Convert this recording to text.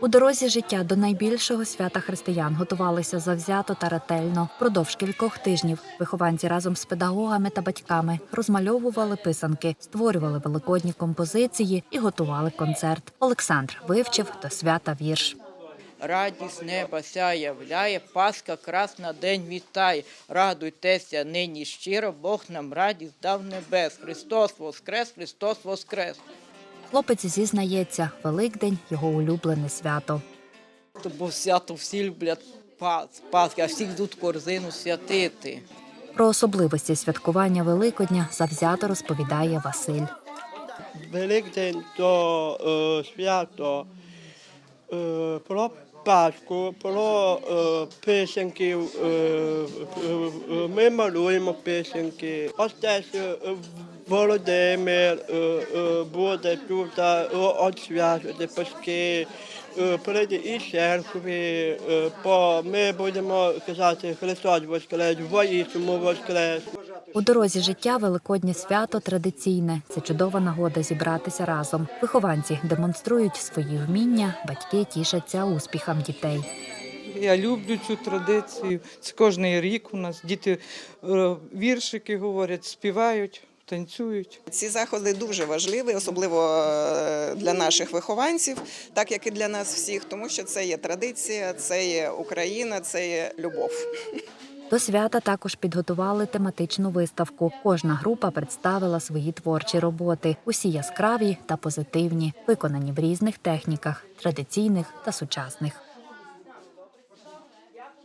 У дорозі життя до найбільшого свята християн готувалися завзято та ретельно. Продовж кількох тижнів вихованці разом з педагогами та батьками розмальовували писанки, створювали великодні композиції і готували концерт. Олександр вивчив до свята вірш. Радість неба ся являє, Пасха красна день вітає. Радуйтеся нині щиро, Бог нам радість дав небес. Христос воскрес, Христос воскрес. Хлопець зізнається, Великдень його улюблене свято. Бо свято всі люблять Пас- Пасхи, а всі йдуть корзину святити. Про особливості святкування Великодня завзято розповідає Василь. Великдень то е, свято е, про Пасху, про е, писанки. Е, е, ми малюємо писанки. Отець е, Володимир е, е, буде тут відсвячувати Паски. Е, Прийде і церкві, бо ми будемо казати Христос Воскрес, воїстину Воскрес. У дорозі життя Великоднє свято традиційне. Це чудова нагода зібратися разом. Вихованці демонструють свої вміння, батьки тішаться успіхам дітей. Я люблю цю традицію. Це кожний рік у нас діти віршики говорять, співають, танцюють. Ці заходи дуже важливі, особливо е, для наших вихованців, так як і для нас всіх, тому що це є традиція, це є Україна, це є любов. До свята також підготували тематичну виставку. Кожна група представила свої творчі роботи. Усі яскраві та позитивні, виконані в різних техніках традиційних та сучасних.